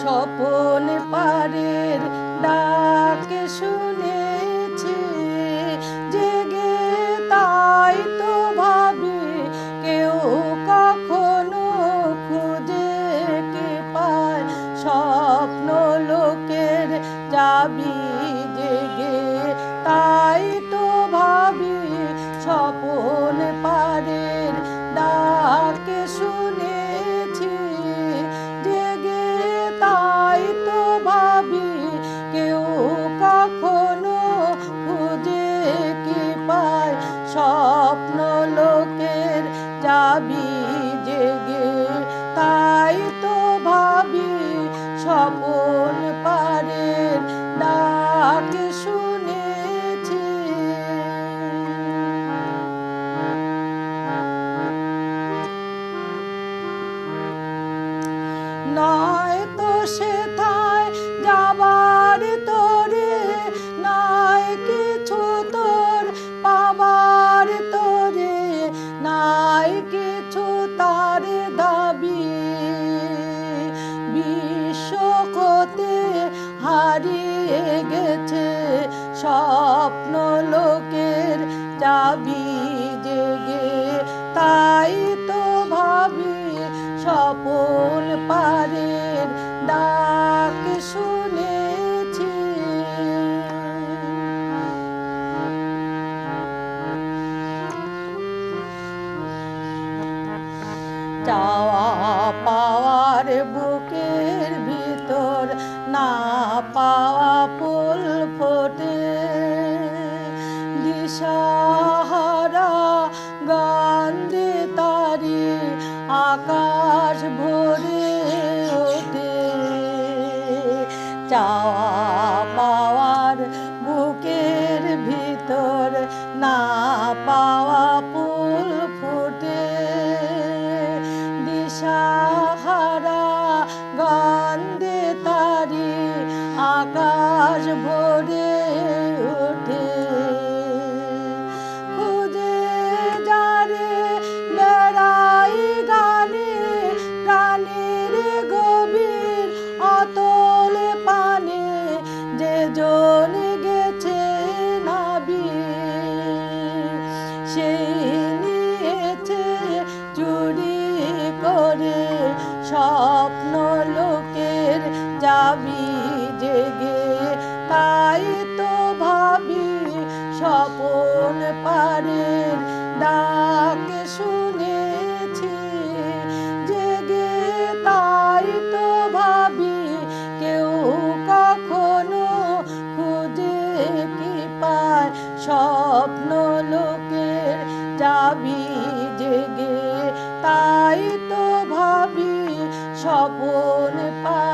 স্বপন পারের ডাক শুনেছি, জেগে তাই তো ভাবি কেউ কখনো খুঁজে কে পায়। স্বপ্ন লোকের যাবি জেগে তাই তো ভাবি, স্বপন যাবি জেগে তাই তো ভাবি স্বপন পারের ডাক শুনেছি। নয় তো সেথায় স্বপ্ন লোকের যাবি জেগে, তাই তো ভাবি স্বপন পারের ডাক শুনেছি। চাওয়া পাওয়ার বুকের ভিতর না পাওয়া দিশাহারা গন্ধে তারি আকাশ ভরে ওঠে। চাওয়া পাওয়ার বুকের ভিতর না পাওয়া ফুল ফুটে। দিশাহারা গন্ধে তারি আকাশ ভরে নিয়েছে চুরি করে স্বপ্ন লোকের যাবি জেগে। তাই তো ভাবি স্বপন পারের গিয়ে তাই তো ভাবি স্বপন পা